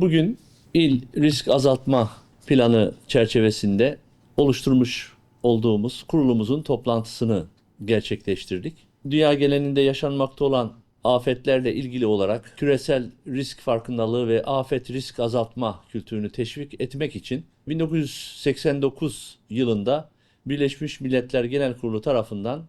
Bugün il risk azaltma planı çerçevesinde oluşturmuş olduğumuz kurulumuzun toplantısını gerçekleştirdik. Dünya genelinde yaşanmakta olan afetlerle ilgili olarak küresel risk farkındalığı ve afet risk azaltma kültürünü teşvik etmek için 1989 yılında Birleşmiş Milletler Genel Kurulu tarafından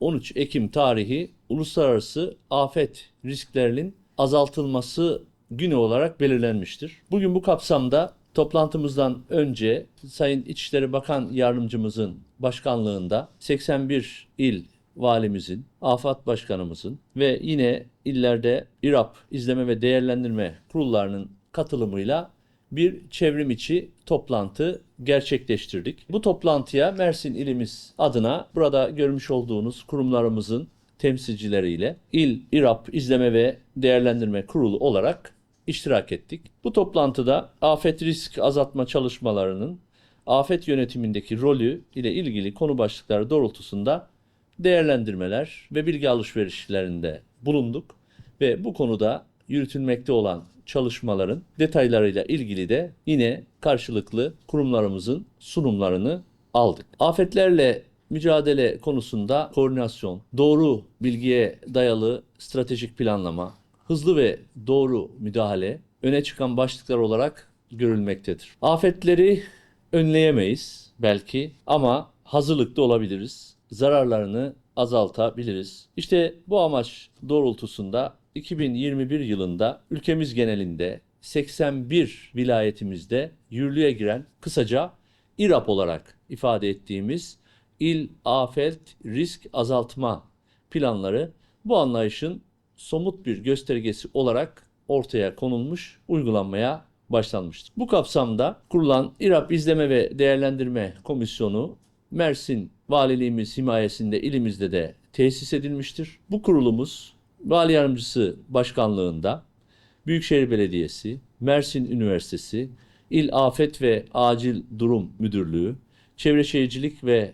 13 Ekim tarihi Uluslararası Afet Risklerinin Azaltılması Günü olarak belirlenmiştir. Bugün bu kapsamda toplantımızdan önce Sayın İçişleri Bakan Yardımcımızın başkanlığında 81 il valimizin, afat başkanımızın ve yine illerde İRAP izleme ve değerlendirme kurullarının katılımıyla bir çevrim içi toplantı gerçekleştirdik. Bu toplantıya Mersin ilimiz adına burada görmüş olduğunuz kurumlarımızın temsilcileriyle İl İRAP İzleme ve Değerlendirme Kurulu olarak iştirak ettik. Bu toplantıda afet risk azaltma çalışmalarının afet yönetimindeki rolü ile ilgili konu başlıkları doğrultusunda değerlendirmeler ve bilgi alışverişlerinde bulunduk ve bu konuda yürütülmekte olan çalışmaların detaylarıyla ilgili de yine karşılıklı kurumlarımızın sunumlarını aldık. Afetlerle mücadele konusunda koordinasyon, doğru bilgiye dayalı stratejik planlama, hızlı ve doğru müdahale öne çıkan başlıklar olarak görülmektedir. Afetleri önleyemeyiz belki ama hazırlıklı olabiliriz. Zararlarını azaltabiliriz. İşte bu amaç doğrultusunda 2021 yılında ülkemiz genelinde 81 vilayetimizde yürürlüğe giren kısaca İRAP olarak ifade ettiğimiz İl Afet Risk Azaltma planları bu anlayışın somut bir göstergesi olarak ortaya konulmuş, uygulanmaya başlanmıştır. Bu kapsamda kurulan İRAP İzleme ve Değerlendirme Komisyonu Mersin Valiliğimiz himayesinde ilimizde de tesis edilmiştir. Bu kurulumuz Vali Yardımcısı Başkanlığında Büyükşehir Belediyesi, Mersin Üniversitesi, İl Afet ve Acil Durum Müdürlüğü, Çevre Şehircilik ve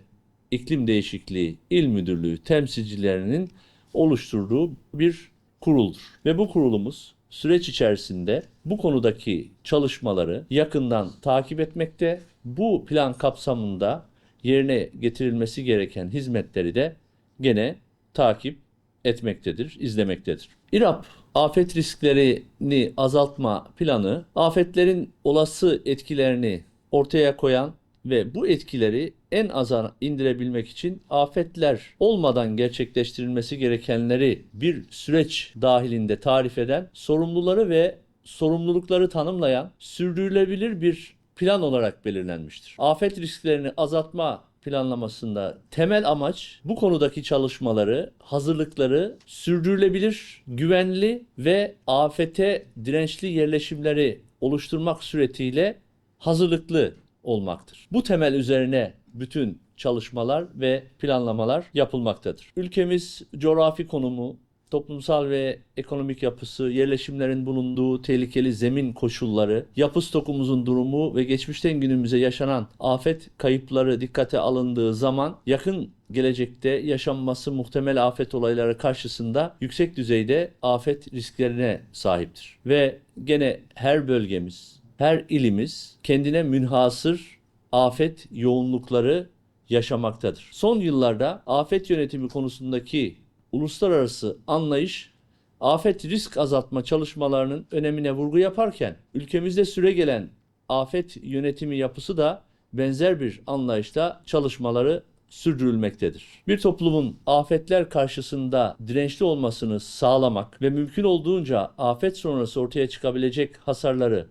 İklim Değişikliği İl Müdürlüğü temsilcilerinin oluşturduğu bir kuruldur. Ve bu kurulumuz süreç içerisinde bu konudaki çalışmaları yakından takip etmekte, bu plan kapsamında yerine getirilmesi gereken hizmetleri de gene takip etmektedir, izlemektedir. İRAP afet risklerini azaltma planı afetlerin olası etkilerini ortaya koyan ve bu etkileri en aza indirebilmek için afetler olmadan gerçekleştirilmesi gerekenleri bir süreç dahilinde tarif eden, sorumluları ve sorumlulukları tanımlayan sürdürülebilir bir plan olarak belirlenmiştir. Afet risklerini azaltma planlamasında temel amaç bu konudaki çalışmaları, hazırlıkları sürdürülebilir, güvenli ve afete dirençli yerleşimleri oluşturmak suretiyle hazırlıklı olmaktır. Bu temel üzerine bütün çalışmalar ve planlamalar yapılmaktadır. Ülkemiz coğrafi konumu, toplumsal ve ekonomik yapısı, yerleşimlerin bulunduğu tehlikeli zemin koşulları, yapı stokumuzun durumu ve geçmişten günümüze yaşanan afet kayıpları dikkate alındığı zaman yakın gelecekte yaşanması muhtemel afet olayları karşısında yüksek düzeyde afet risklerine sahiptir. Ve gene her bölgemiz, her ilimiz kendine münhasır afet yoğunlukları yaşamaktadır. Son yıllarda afet yönetimi konusundaki uluslararası anlayış afet risk azaltma çalışmalarının önemine vurgu yaparken ülkemizde süregelen afet yönetimi yapısı da benzer bir anlayışta çalışmaları sürdürülmektedir. Bir toplumun afetler karşısında dirençli olmasını sağlamak ve mümkün olduğunca afet sonrası ortaya çıkabilecek hasarları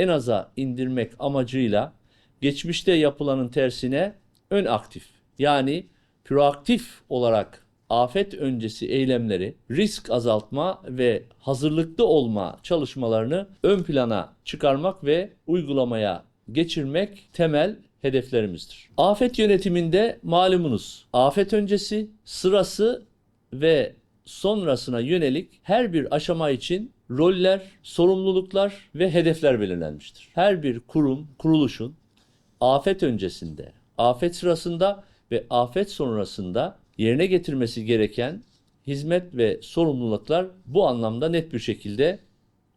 en aza indirmek amacıyla geçmişte yapılanın tersine ön aktif yani proaktif olarak afet öncesi eylemleri, risk azaltma ve hazırlıklı olma çalışmalarını ön plana çıkarmak ve uygulamaya geçirmek temel hedeflerimizdir. Afet yönetiminde malumunuz afet öncesi, sırası ve sonrasına yönelik her bir aşama için roller, sorumluluklar ve hedefler belirlenmiştir. Her bir kurum, kuruluşun afet öncesinde, afet sırasında ve afet sonrasında yerine getirmesi gereken hizmet ve sorumluluklar bu anlamda net bir şekilde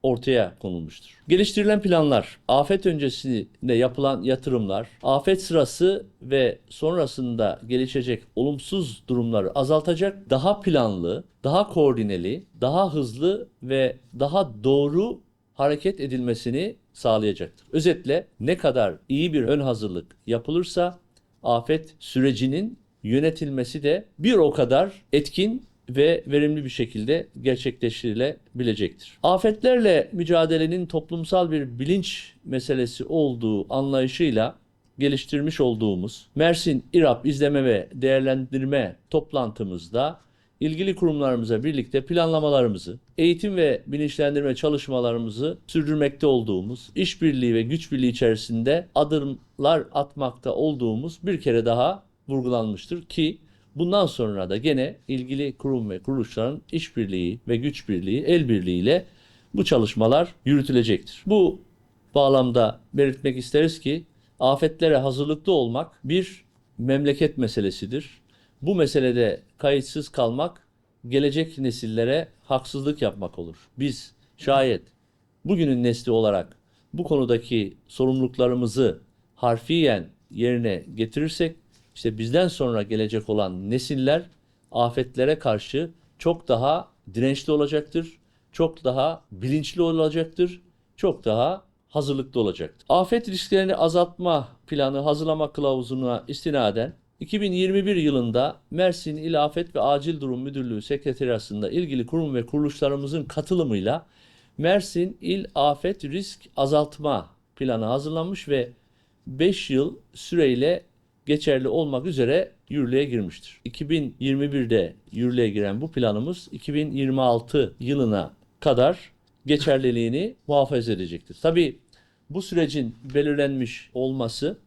ortaya konulmuştur. Geliştirilen planlar, afet öncesinde yapılan yatırımlar, afet sırası ve sonrasında gelişecek olumsuz durumları azaltacak, daha planlı, daha koordineli, daha hızlı ve daha doğru hareket edilmesini sağlayacaktır. Özetle ne kadar iyi bir ön hazırlık yapılırsa afet sürecinin yönetilmesi de bir o kadar etkin ve verimli bir şekilde gerçekleştirilebilecektir. Afetlerle mücadelenin toplumsal bir bilinç meselesi olduğu anlayışıyla geliştirmiş olduğumuz Mersin İRAP izleme ve değerlendirme toplantımızda ilgili kurumlarımıza birlikte planlamalarımızı, eğitim ve bilinçlendirme çalışmalarımızı sürdürmekte olduğumuz, işbirliği ve güç birliği içerisinde adımlar atmakta olduğumuz bir kere daha vurgulanmıştır ki bundan sonra da gene ilgili kurum ve kuruluşların işbirliği ve güç birliği, el birliğiyle bu çalışmalar yürütülecektir. Bu bağlamda belirtmek isteriz ki afetlere hazırlıklı olmak bir memleket meselesidir. Bu meselede kayıtsız kalmak gelecek nesillere haksızlık yapmak olur. Biz şayet bugünün nesli olarak bu konudaki sorumluluklarımızı harfiyen yerine getirirsek işte bizden sonra gelecek olan nesiller afetlere karşı çok daha dirençli olacaktır, çok daha bilinçli olacaktır, çok daha hazırlıklı olacaktır. Afet risklerini azaltma planı hazırlama kılavuzuna istinaden 2021 yılında Mersin İl Afet ve Acil Durum Müdürlüğü Sekreteriyası'nda ilgili kurum ve kuruluşlarımızın katılımıyla Mersin İl Afet Risk Azaltma Planı hazırlanmış ve 5 yıl süreyle geçerli olmak üzere yürürlüğe girmiştir. 2021'de yürürlüğe giren bu planımız 2026 yılına kadar geçerliliğini muhafaza edecektir. Tabii bu sürecin belirlenmiş olması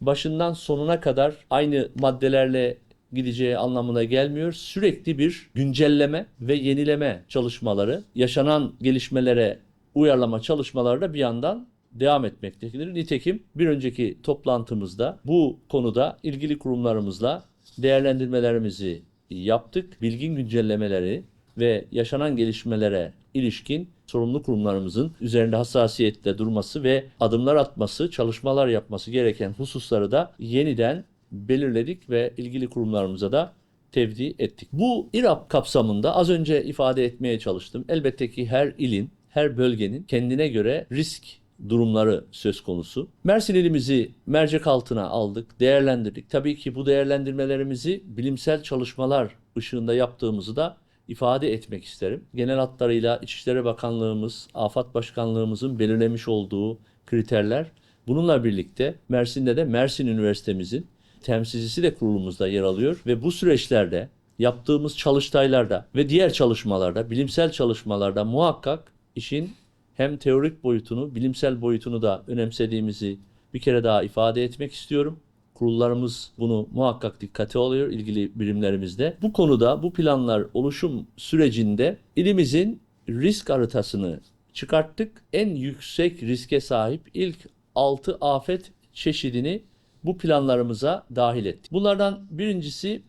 başından sonuna kadar aynı maddelerle gideceği anlamına gelmiyor. Sürekli bir güncelleme ve yenileme çalışmaları, yaşanan gelişmelere uyarlama çalışmaları da bir yandan devam etmektedir. Nitekim bir önceki toplantımızda bu konuda ilgili kurumlarımızla değerlendirmelerimizi yaptık. Bilgin güncellemeleri ve yaşanan gelişmelere ilişkin sorumlu kurumlarımızın üzerinde hassasiyetle durması ve adımlar atması, çalışmalar yapması gereken hususları da yeniden belirledik ve ilgili kurumlarımıza da tevdi ettik. Bu İRAP kapsamında az önce ifade etmeye çalıştım. Elbette ki her ilin, her bölgenin kendine göre risk durumları söz konusu. Mersin ilimizi mercek altına aldık, değerlendirdik. Tabii ki bu değerlendirmelerimizi bilimsel çalışmalar ışığında yaptığımızı da ifade etmek isterim. Genel hatlarıyla İçişleri Bakanlığımız, Afat Başkanlığımızın belirlemiş olduğu kriterler. Bununla birlikte Mersin'de de Mersin Üniversitemizin temsilcisi de kurulumuzda yer alıyor ve bu süreçlerde yaptığımız çalıştaylarda ve diğer çalışmalarda, bilimsel çalışmalarda muhakkak işin hem teorik boyutunu, bilimsel boyutunu da önemsediğimizi bir kere daha ifade etmek istiyorum. Kurullarımız bunu muhakkak dikkate alıyor ilgili birimlerimizde. Bu konuda bu planlar oluşum sürecinde ilimizin risk haritasını çıkarttık. En yüksek riske sahip ilk 6 afet çeşidini bu planlarımıza dahil ettik. Bunlardan birincisi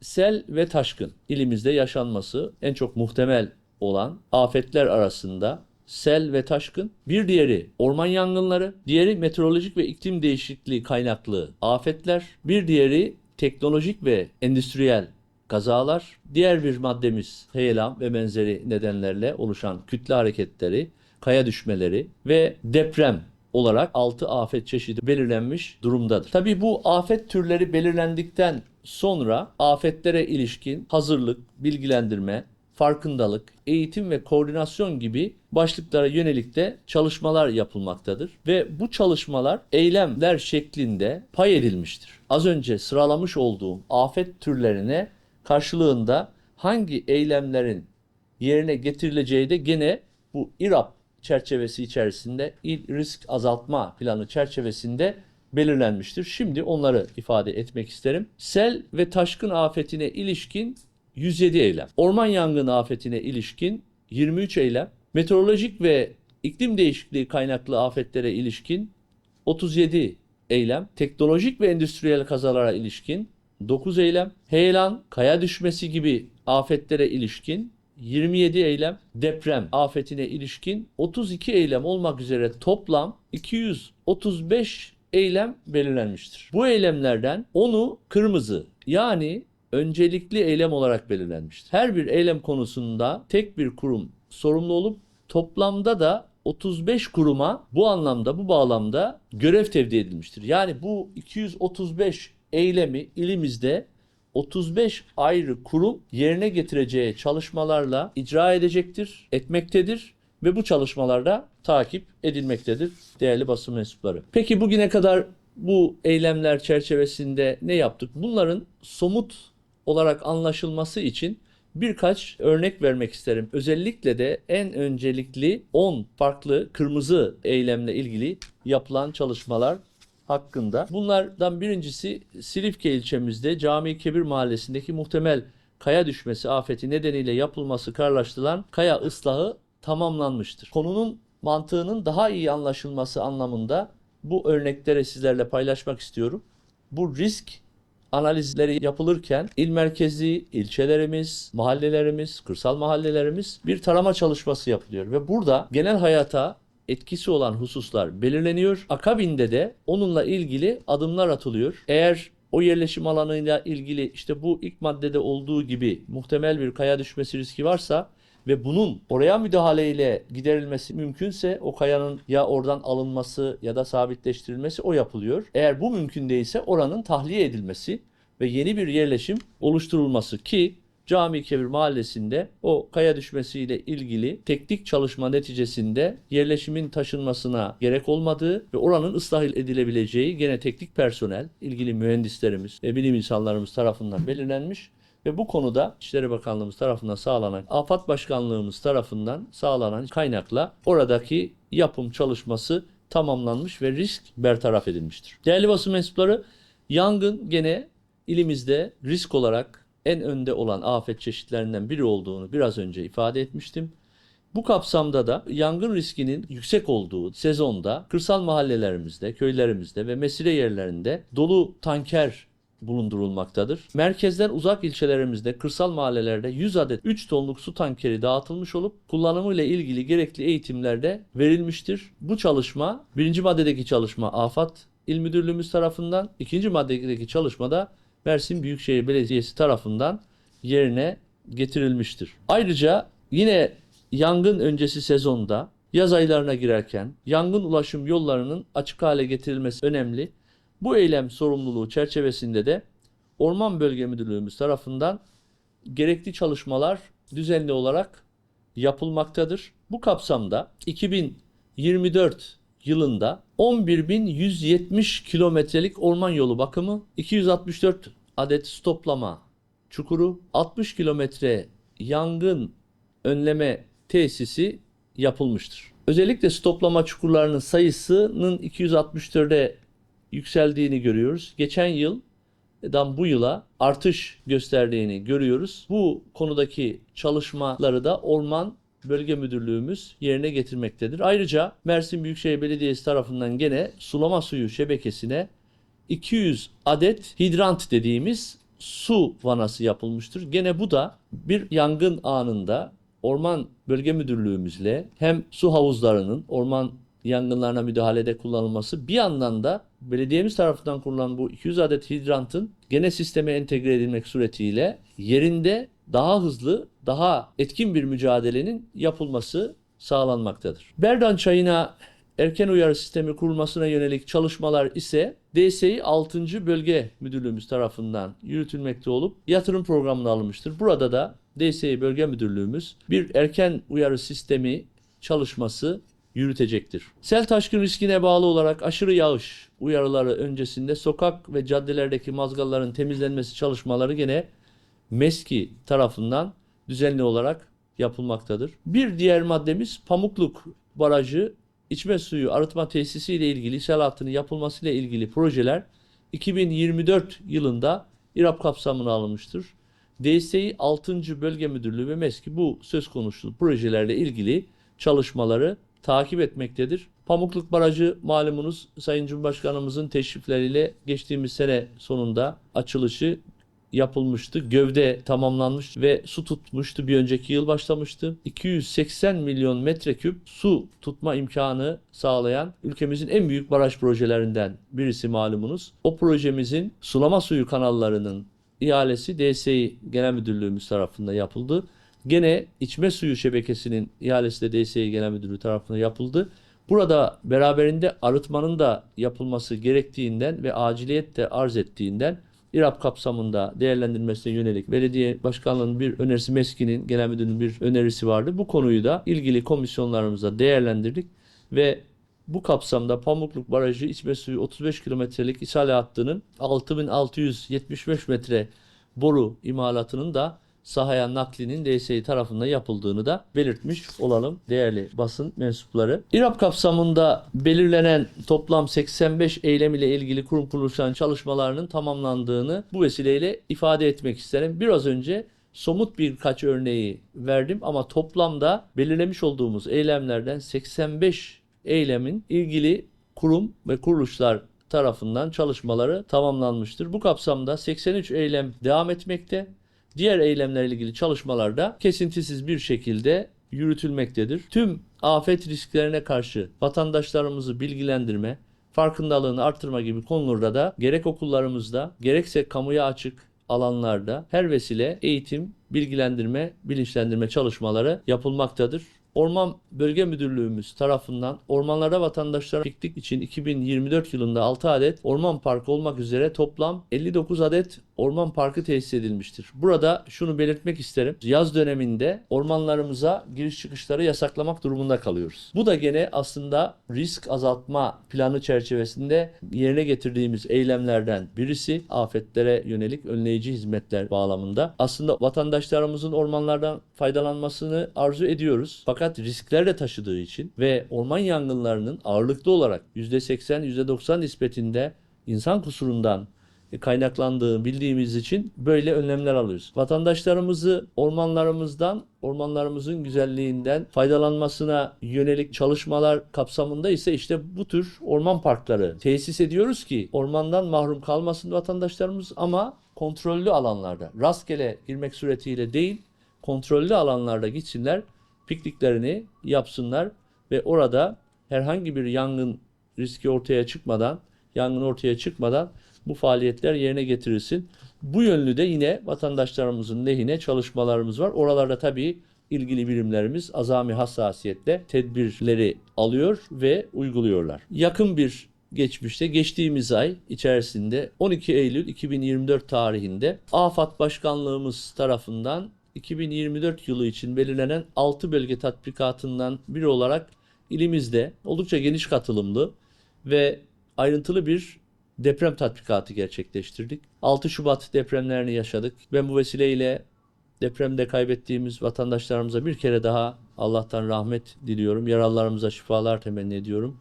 sel ve taşkın. İlimizde yaşanması en çok muhtemel olan afetler arasında sel ve taşkın. Bir diğeri orman yangınları, diğeri meteorolojik ve iklim değişikliği kaynaklı afetler, bir diğeri teknolojik ve endüstriyel kazalar, diğer bir maddemiz heyelan ve benzeri nedenlerle oluşan kütle hareketleri, kaya düşmeleri ve deprem olarak 6 afet çeşidi belirlenmiş durumdadır. Tabii bu afet türleri belirlendikten sonra afetlere ilişkin hazırlık, bilgilendirme, farkındalık, eğitim ve koordinasyon gibi başlıklara yönelik de çalışmalar yapılmaktadır. Ve bu çalışmalar eylemler şeklinde pay edilmiştir. Az önce sıralamış olduğum afet türlerine karşılığında hangi eylemlerin yerine getirileceği de gene bu İRAP çerçevesi içerisinde İl Risk Azaltma Planı çerçevesinde belirlenmiştir. Şimdi onları ifade etmek isterim. Sel ve taşkın afetine ilişkin 107 eylem. Orman yangını afetine ilişkin 23 eylem. Meteorolojik ve iklim değişikliği kaynaklı afetlere ilişkin 37 eylem. Teknolojik ve endüstriyel kazalara ilişkin 9 eylem. Heyelan, kaya düşmesi gibi afetlere ilişkin 27 eylem, deprem afetine ilişkin 32 eylem olmak üzere toplam 235 eylem belirlenmiştir. Bu eylemlerden 10'u kırmızı yani öncelikli eylem olarak belirlenmiştir. Her bir eylem konusunda tek bir kurum sorumlu olup toplamda da 35 kuruma bu anlamda bu bağlamda görev tevdi edilmiştir. Yani bu 235 eylemi ilimizde 35 ayrı kurum yerine getireceği çalışmalarla icra edecektir, etmektedir ve bu çalışmalarda takip edilmektedir değerli basın mensupları. Peki bugüne kadar bu eylemler çerçevesinde ne yaptık? Bunların somut olarak anlaşılması için birkaç örnek vermek isterim. Özellikle de en öncelikli 10 farklı kırmızı eylemle ilgili yapılan çalışmalar hakkında. Bunlardan birincisi Silifke ilçemizde Cami Kebir mahallesindeki muhtemel kaya düşmesi afeti nedeniyle yapılması kararlaştırılan kaya ıslahı tamamlanmıştır. Konunun mantığının daha iyi anlaşılması anlamında bu örnekleri sizlerle paylaşmak istiyorum. Bu risk analizleri yapılırken il merkezi ilçelerimiz, mahallelerimiz, kırsal mahallelerimiz bir tarama çalışması yapılıyor ve burada genel hayata etkisi olan hususlar belirleniyor. Akabinde de onunla ilgili adımlar atılıyor. Eğer o yerleşim alanıyla ilgili işte bu ilk maddede olduğu gibi muhtemel bir kaya düşmesi riski varsa ve bunun oraya müdahaleyle giderilmesi mümkünse o kayanın ya oradan alınması ya da sabitleştirilmesi o yapılıyor. Eğer bu mümkün değilse oranın tahliye edilmesi ve yeni bir yerleşim oluşturulması ki Cami Kebir Mahallesi'nde o kaya düşmesiyle ilgili teknik çalışma neticesinde yerleşimin taşınmasına gerek olmadığı ve oranın ıslah edilebileceği gene teknik personel, ilgili mühendislerimiz ve bilim insanlarımız tarafından belirlenmiş ve bu konuda İçişleri Bakanlığımız tarafından sağlanan, AFAD Başkanlığımız tarafından sağlanan kaynakla oradaki yapım çalışması tamamlanmış ve risk bertaraf edilmiştir. Değerli basın mensupları, yangın gene ilimizde risk olarak en önde olan afet çeşitlerinden biri olduğunu biraz önce ifade etmiştim. Bu kapsamda da yangın riskinin yüksek olduğu sezonda kırsal mahallelerimizde, köylerimizde ve mesire yerlerinde dolu tanker bulundurulmaktadır. Merkezden uzak ilçelerimizde, kırsal mahallelerde 100 adet 3 tonluk su tankeri dağıtılmış olup kullanımı ile ilgili gerekli eğitimlerde verilmiştir. Bu çalışma, birinci maddedeki çalışma AFAD İl Müdürlüğümüz tarafından, ikinci maddedeki çalışmada Mersin Büyükşehir Belediyesi tarafından yerine getirilmiştir. Ayrıca yine yangın öncesi sezonda yaz aylarına girerken yangın ulaşım yollarının açık hale getirilmesi önemli. Bu eylem sorumluluğu çerçevesinde de Orman Bölge Müdürlüğümüz tarafından gerekli çalışmalar düzenli olarak yapılmaktadır. Bu kapsamda 2024 yılında 11.170 kilometrelik orman yolu bakımı, 264 adet stoplama çukuru, 60 kilometre yangın önleme tesisi yapılmıştır. Özellikle stoplama çukurlarının sayısının 264'e yükseldiğini görüyoruz. Geçen yıldan bu yıla artış gösterdiğini görüyoruz. Bu konudaki çalışmaları da Orman Bölge Müdürlüğümüz yerine getirmektedir. Ayrıca Mersin Büyükşehir Belediyesi tarafından gene sulama suyu şebekesine 200 adet hidrant dediğimiz su vanası yapılmıştır. Gene bu da bir yangın anında Orman Bölge Müdürlüğümüzle hem su havuzlarının orman yangınlarına müdahalede kullanılması bir yandan da belediyemiz tarafından kurulan bu 200 adet hidrantın gene sisteme entegre edilmek suretiyle yerinde daha hızlı, daha etkin bir mücadelenin yapılması sağlanmaktadır. Berdan çayına erken uyarı sistemi kurulmasına yönelik çalışmalar ise DSİ 6. Bölge Müdürlüğümüz tarafından yürütülmekte olup yatırım programına alınmıştır. Burada da DSİ Bölge Müdürlüğümüz bir erken uyarı sistemi çalışması yürütecektir. Sel taşkın riskine bağlı olarak aşırı yağış uyarıları öncesinde sokak ve caddelerdeki mazgalların temizlenmesi çalışmaları gene MESKİ tarafından düzenli olarak yapılmaktadır. Bir diğer maddemiz Pamukluk Barajı içme suyu arıtma tesisi ile ilgili sel hattının yapılması ile ilgili projeler 2024 yılında İRAP kapsamına alınmıştır. DSİ 6. Bölge Müdürlüğü ve MESKİ bu söz konusu projelerle ilgili çalışmaları takip etmektedir. Pamukluk Barajı malumunuz Sayın Cumhurbaşkanımızın teşrifleriyle geçtiğimiz sene sonunda açılışı yapılmıştı. Gövde tamamlanmış ve su tutmuştu. Bir önceki yıl başlamıştı. 280 milyon metreküp su tutma imkanı sağlayan ülkemizin en büyük baraj projelerinden birisi malumunuz. O projemizin sulama suyu kanallarının ihalesi DSİ Genel Müdürlüğümüz tarafından yapıldı. Gene içme suyu şebekesinin ihalesi de DSİ Genel Müdürlüğü tarafından yapıldı. Burada beraberinde arıtmanın da yapılması gerektiğinden ve aciliyet de arz ettiğinden İRAP kapsamında değerlendirilmesine yönelik belediye başkanlığının bir önerisi, MESKİ'nin genel müdürünün bir önerisi vardı. Bu konuyu da ilgili komisyonlarımızda değerlendirdik ve bu kapsamda Pamukluk Barajı içme suyu 35 kilometrelik ishal hattının 6675 metre boru imalatının da sahaya naklinin DSİ tarafından yapıldığını da belirtmiş olalım değerli basın mensupları. İRAP kapsamında belirlenen toplam 85 eylem ile ilgili kurum kuruluşların çalışmalarının tamamlandığını bu vesileyle ifade etmek isterim. Biraz önce somut birkaç örneği verdim ama toplamda belirlemiş olduğumuz eylemlerden 85 eylemin ilgili kurum ve kuruluşlar tarafından çalışmaları tamamlanmıştır. Bu kapsamda 83 eylem devam etmekte. Diğer eylemlerle ilgili çalışmalar da kesintisiz bir şekilde yürütülmektedir. Tüm afet risklerine karşı vatandaşlarımızı bilgilendirme, farkındalığını artırma gibi konularda da gerek okullarımızda gerekse kamuya açık alanlarda her vesile eğitim, bilgilendirme, bilinçlendirme çalışmaları yapılmaktadır. Orman Bölge Müdürlüğümüz tarafından ormanlarda vatandaşlara piknik için 2024 yılında 6 adet orman parkı olmak üzere toplam 59 adet orman parkı tesis edilmiştir. Burada şunu belirtmek isterim. Yaz döneminde ormanlarımıza giriş çıkışları yasaklamak durumunda kalıyoruz. Bu da gene aslında risk azaltma planı çerçevesinde yerine getirdiğimiz eylemlerden birisi afetlere yönelik önleyici hizmetler bağlamında. Aslında vatandaşlarımızın ormanlardan faydalanmasını arzu ediyoruz. Fakat riskler de taşıdığı için ve orman yangınlarının ağırlıklı olarak %80 %90 nispetinde insan kusurundan kaynaklandığı bildiğimiz için böyle önlemler alıyoruz. Vatandaşlarımızı ormanlarımızdan, ormanlarımızın güzelliğinden faydalanmasına yönelik çalışmalar kapsamında ise işte bu tür orman parkları tesis ediyoruz ki ormandan mahrum kalmasın vatandaşlarımız ama kontrollü alanlarda rastgele girmek suretiyle değil kontrollü alanlarda gitsinler pikniklerini yapsınlar ve orada herhangi bir yangın riski ortaya çıkmadan, yangın ortaya çıkmadan bu faaliyetler yerine getirilsin. Bu yönlü de yine vatandaşlarımızın lehine çalışmalarımız var. Oralarda tabii ilgili birimlerimiz azami hassasiyetle tedbirleri alıyor ve uyguluyorlar. Yakın bir geçmişte geçtiğimiz ay içerisinde 12 Eylül 2024 tarihinde AFAD Başkanlığımız tarafından 2024 yılı için belirlenen 6 bölge tatbikatından biri olarak ilimizde oldukça geniş katılımlı ve ayrıntılı bir deprem tatbikatı gerçekleştirdik. 6 Şubat depremlerini yaşadık. Ben bu vesileyle depremde kaybettiğimiz vatandaşlarımıza bir kere daha Allah'tan rahmet diliyorum. Yaralılarımıza şifalar temenni ediyorum.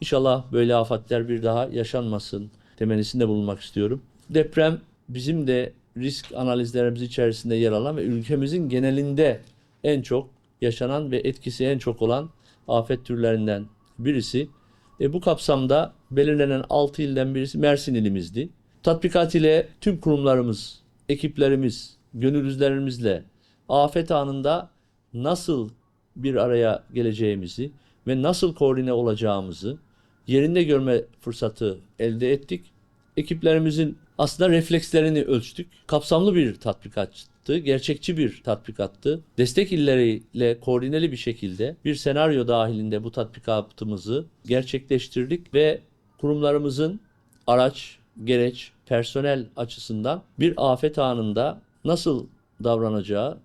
İnşallah böyle afetler bir daha yaşanmasın temennisinde bulunmak istiyorum. Deprem bizim de risk analizlerimiz içerisinde yer alan ve ülkemizin genelinde en çok yaşanan ve etkisi en çok olan afet türlerinden birisi. E, bu kapsamda belirlenen 6 ilden birisi Mersin ilimizdi. Tatbikat ile tüm kurumlarımız, ekiplerimiz, gönüllülerimizle afet anında nasıl bir araya geleceğimizi ve nasıl koordine olacağımızı yerinde görme fırsatı elde ettik. Ekiplerimizin aslında reflekslerini ölçtük. Kapsamlı bir tatbikattı, gerçekçi bir tatbikattı. Destek illeriyle koordineli bir şekilde bir senaryo dahilinde bu tatbikatımızı gerçekleştirdik ve kurumlarımızın araç, gereç, personel açısından bir afet anında nasıl davranacağı,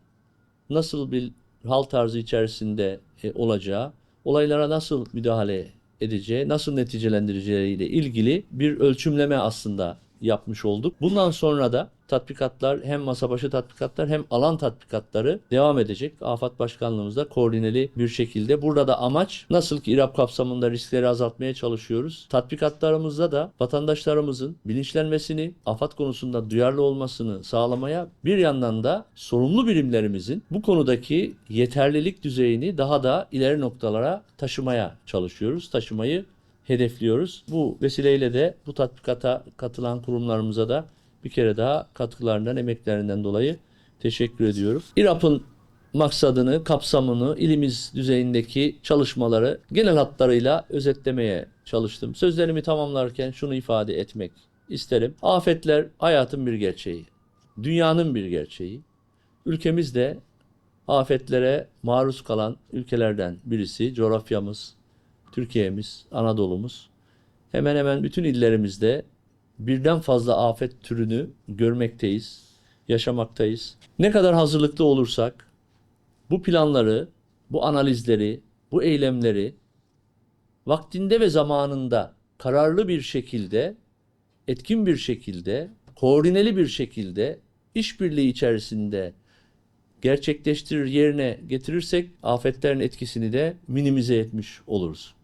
nasıl bir hal tarzı içerisinde e, olacağı, olaylara nasıl müdahale edeceği, nasıl neticelendireceğiyle ilgili bir ölçümleme aslında yapmış olduk. Bundan sonra da tatbikatlar hem masa başı tatbikatlar hem alan tatbikatları devam edecek. Afat Başkanlığımızda koordineli bir şekilde. Burada da amaç nasıl ki İRAP kapsamında riskleri azaltmaya çalışıyoruz. Tatbikatlarımızda da vatandaşlarımızın bilinçlenmesini, afat konusunda duyarlı olmasını sağlamaya bir yandan da sorumlu birimlerimizin bu konudaki yeterlilik düzeyini daha da ileri noktalara taşımaya çalışıyoruz. Taşımayı hedefliyoruz. Bu vesileyle de bu tatbikata katılan kurumlarımıza da bir kere daha katkılarından, emeklerinden dolayı teşekkür ediyorum. İRAP'ın maksadını, kapsamını, ilimiz düzeyindeki çalışmaları genel hatlarıyla özetlemeye çalıştım. Sözlerimi tamamlarken şunu ifade etmek isterim. Afetler hayatın bir gerçeği, dünyanın bir gerçeği. Ülkemiz de afetlere maruz kalan ülkelerden birisi. Coğrafyamız, Türkiye'miz, Anadolu'muz. Hemen hemen bütün illerimizde birden fazla afet türünü görmekteyiz, yaşamaktayız. Ne kadar hazırlıklı olursak bu planları, bu analizleri, bu eylemleri vaktinde ve zamanında kararlı bir şekilde, etkin bir şekilde, koordineli bir şekilde, işbirliği içerisinde gerçekleştirir yerine getirirsek afetlerin etkisini de minimize etmiş oluruz.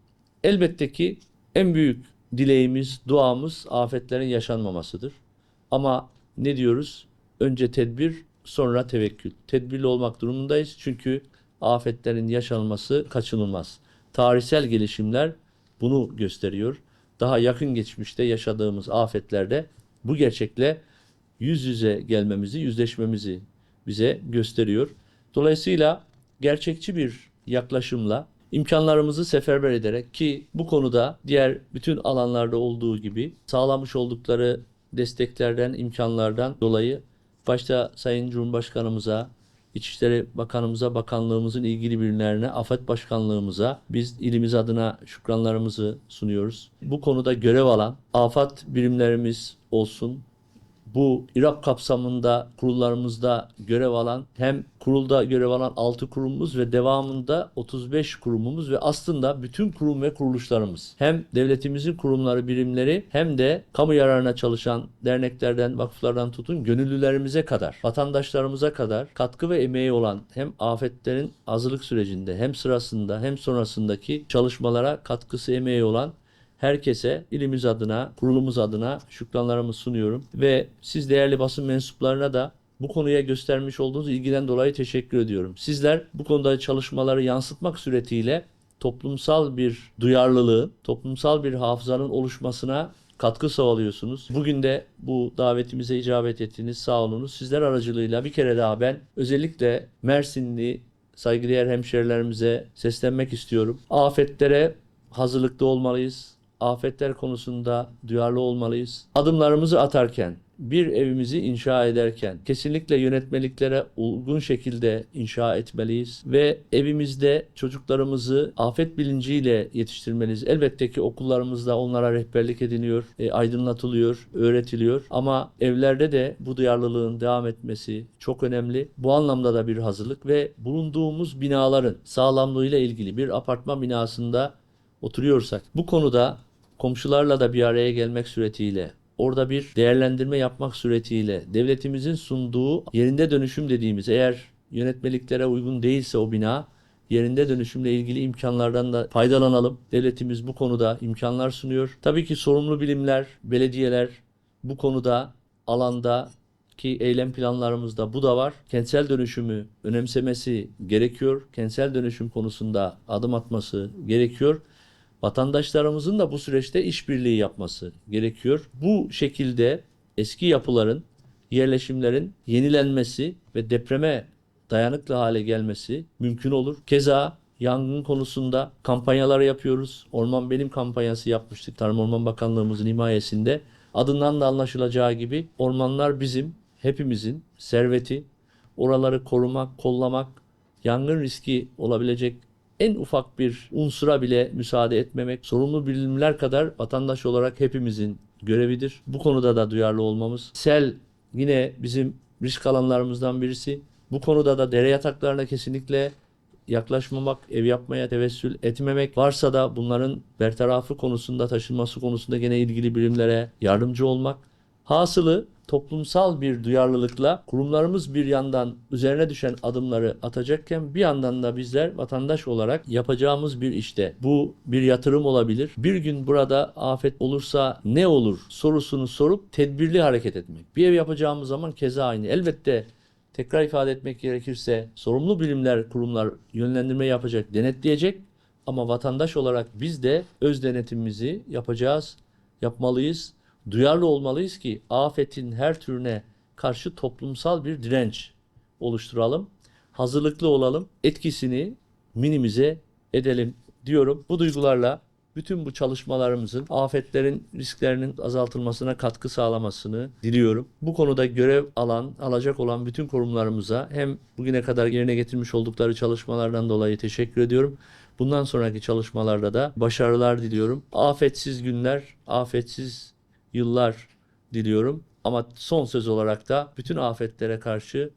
Elbette ki en büyük dileğimiz, duamız afetlerin yaşanmamasıdır. Ama ne diyoruz? Önce tedbir, sonra tevekkül. Tedbirli olmak durumundayız çünkü afetlerin yaşanması kaçınılmaz. Tarihsel gelişimler bunu gösteriyor. Daha yakın geçmişte yaşadığımız afetlerde bu gerçekle yüz yüze gelmemizi, yüzleşmemizi bize gösteriyor. Dolayısıyla gerçekçi bir yaklaşımla imkanlarımızı seferber ederek ki bu konuda diğer bütün alanlarda olduğu gibi sağlamış oldukları desteklerden, imkanlardan dolayı başta Sayın Cumhurbaşkanımıza, İçişleri Bakanımıza, bakanlığımızın ilgili birimlerine, Afet Başkanlığımıza biz ilimiz adına şükranlarımızı sunuyoruz. Bu konuda görev alan afet birimlerimiz olsun, bu İRAP kapsamında kurullarımızda görev alan hem kurulda görev alan 6 kurumumuz ve devamında 35 kurumumuz ve aslında bütün kurum ve kuruluşlarımız. Hem devletimizin kurumları birimleri hem de kamu yararına çalışan derneklerden vakıflardan tutun gönüllülerimize kadar vatandaşlarımıza kadar katkı ve emeği olan hem afetlerin hazırlık sürecinde hem sırasında hem sonrasındaki çalışmalara katkısı emeği olan herkese ilimiz adına, kurulumuz adına şükranlarımı sunuyorum. Ve siz değerli basın mensuplarına da bu konuya göstermiş olduğunuz ilgiden dolayı teşekkür ediyorum. Sizler bu konuda çalışmaları yansıtmak suretiyle toplumsal bir duyarlılığı, toplumsal bir hafızanın oluşmasına katkı sağlıyorsunuz. Bugün de bu davetimize icabet ettiniz. Sağ olunuz. Sizler aracılığıyla bir kere daha ben özellikle Mersinli saygıdeğer hemşerilerimize seslenmek istiyorum. Afetlere hazırlıklı olmalıyız afetler konusunda duyarlı olmalıyız. Adımlarımızı atarken, bir evimizi inşa ederken kesinlikle yönetmeliklere uygun şekilde inşa etmeliyiz ve evimizde çocuklarımızı afet bilinciyle yetiştirmeliyiz. Elbette ki okullarımızda onlara rehberlik ediliyor, e, aydınlatılıyor, öğretiliyor ama evlerde de bu duyarlılığın devam etmesi çok önemli. Bu anlamda da bir hazırlık ve bulunduğumuz binaların sağlamlığıyla ilgili bir apartman binasında oturuyorsak bu konuda komşularla da bir araya gelmek suretiyle orada bir değerlendirme yapmak suretiyle devletimizin sunduğu yerinde dönüşüm dediğimiz eğer yönetmeliklere uygun değilse o bina yerinde dönüşümle ilgili imkanlardan da faydalanalım. Devletimiz bu konuda imkanlar sunuyor. Tabii ki sorumlu bilimler, belediyeler bu konuda alanda ki eylem planlarımızda bu da var. Kentsel dönüşümü önemsemesi gerekiyor. Kentsel dönüşüm konusunda adım atması gerekiyor vatandaşlarımızın da bu süreçte işbirliği yapması gerekiyor. Bu şekilde eski yapıların, yerleşimlerin yenilenmesi ve depreme dayanıklı hale gelmesi mümkün olur. Keza yangın konusunda kampanyalar yapıyoruz. Orman Benim kampanyası yapmıştık Tarım Orman Bakanlığımızın himayesinde. Adından da anlaşılacağı gibi ormanlar bizim, hepimizin serveti. Oraları korumak, kollamak, yangın riski olabilecek en ufak bir unsura bile müsaade etmemek sorumlu bilimler kadar vatandaş olarak hepimizin görevidir. Bu konuda da duyarlı olmamız. Sel yine bizim risk alanlarımızdan birisi. Bu konuda da dere yataklarına kesinlikle yaklaşmamak, ev yapmaya tevessül etmemek varsa da bunların bertarafı konusunda, taşınması konusunda gene ilgili birimlere yardımcı olmak. Hasılı toplumsal bir duyarlılıkla kurumlarımız bir yandan üzerine düşen adımları atacakken bir yandan da bizler vatandaş olarak yapacağımız bir işte bu bir yatırım olabilir. Bir gün burada afet olursa ne olur sorusunu sorup tedbirli hareket etmek. Bir ev yapacağımız zaman keza aynı. Elbette tekrar ifade etmek gerekirse sorumlu bilimler, kurumlar yönlendirme yapacak, denetleyecek ama vatandaş olarak biz de öz denetimimizi yapacağız, yapmalıyız. Duyarlı olmalıyız ki afetin her türüne karşı toplumsal bir direnç oluşturalım. Hazırlıklı olalım. Etkisini minimize edelim diyorum. Bu duygularla bütün bu çalışmalarımızın afetlerin risklerinin azaltılmasına katkı sağlamasını diliyorum. Bu konuda görev alan, alacak olan bütün kurumlarımıza hem bugüne kadar yerine getirmiş oldukları çalışmalardan dolayı teşekkür ediyorum. Bundan sonraki çalışmalarda da başarılar diliyorum. Afetsiz günler, afetsiz yıllar diliyorum. Ama son söz olarak da bütün afetlere karşı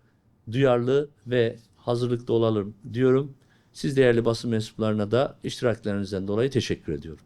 duyarlı ve hazırlıklı olalım diyorum. Siz değerli basın mensuplarına da iştiraklerinizden dolayı teşekkür ediyorum.